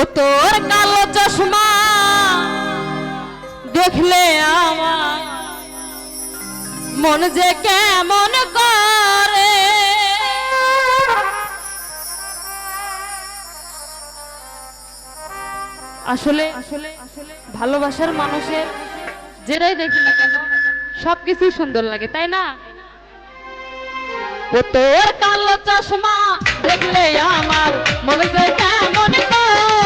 ও তোর কালো চশমা দেখলে আমার মন যে কেমন করে। আসলে আসলে ভালোবাসার মানুষের যেটাই দেখি না কেন সবকিছুই সুন্দর লাগে, তাই না? ও তোর কালো চশমা দেখলে আমার মনে যে কেমন করে।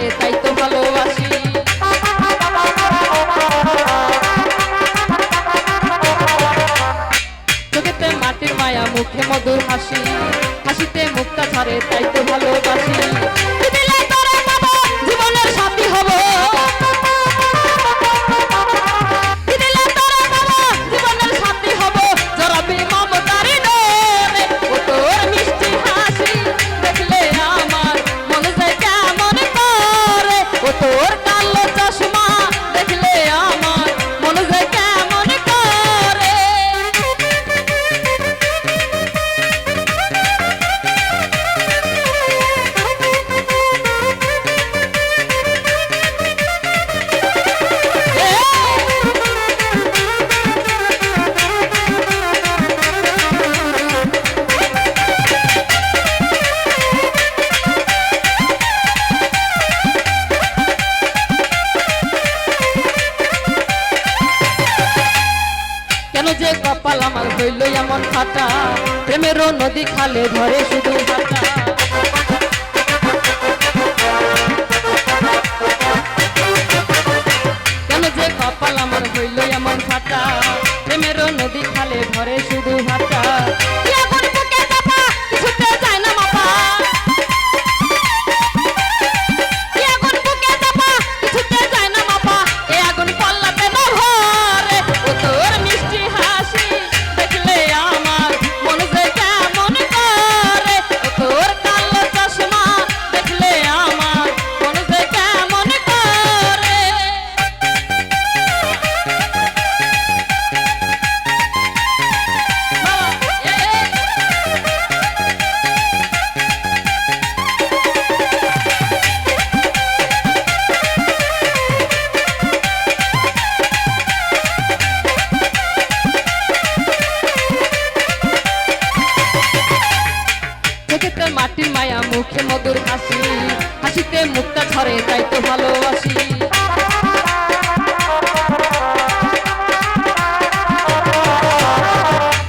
ছড়ে তাই তো ভালোবাসি। চোখেতে মাটির মায়া, মুখে মধুর হাসি। হাসিতে মুক্তা ছাড়ে তাই তো ভালোবাসি। ফাটা প্রেমেরও নদী খালে ধরে শুধু ফাটা কেন যে কপাল আমার হইল এমন ফাটা? মায়া মুখে মধুর হাসি। হাসিতে মুখটা ছড়ে তাই তো ভালোবাসি।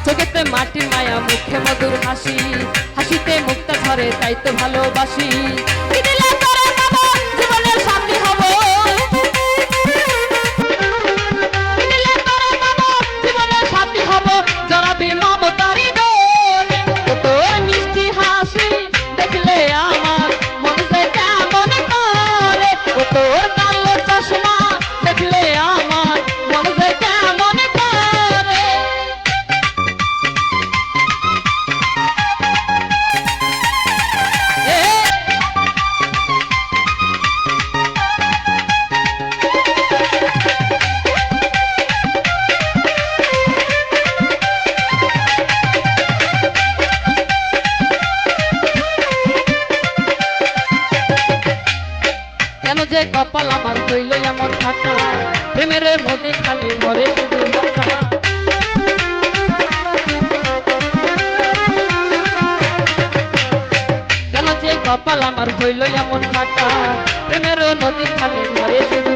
চোখেতে মাটির মায়া, মুখে মধুর হাসি। হাসিতে মুখটা ছড়ে তাই তো ভালোবাসি। কেন যে কপাল আমার হইল এমন থাকা প্রেমের মধ্যে খালি মরে কেন যে কপাল আমার হইল এমন ফাটা প্রেমের নদী খালি ঘরে শুধু